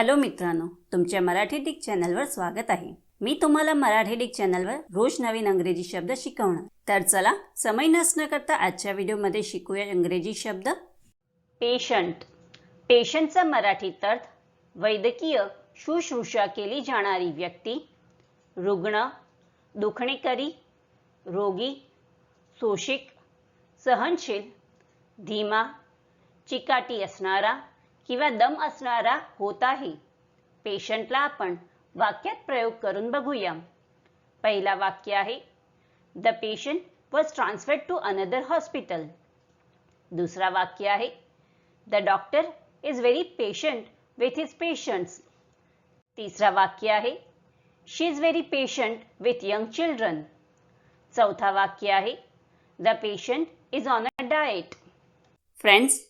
Hello मित्रांनो तुमच्या Marathi Dick चॅनलवर स्वागत आहे. मी तुम्हाला मराठी डिक चॅनलवर रोज नवीन अंग्रेजी शब्द शिकवणार. तर चला समय नसणं करता आजच्या व्हिडिओमध्ये शिकूया इंग्रजी शब्द. पेशंट. पेशंटचा मराठीत अर्थ वैद्यकीय शुश्रूषा केली जाणारी व्यक्ती रुग्ण दुखणेकरी रोगी सोशिक सहनशील धीमा चिकाटी असणारा किंवा दम असणारा होत आहे पेशंटला आपण वाक्यात प्रयोग करून बघूया. पहिला वाक्य आहे the patient was transferred to another hospital दुसरा वाक्य आहे the doctor is very patient with his patients तिसरा वाक्य आहे she is very patient with young children चौथा वाक्य आहे the patient is on a diet friends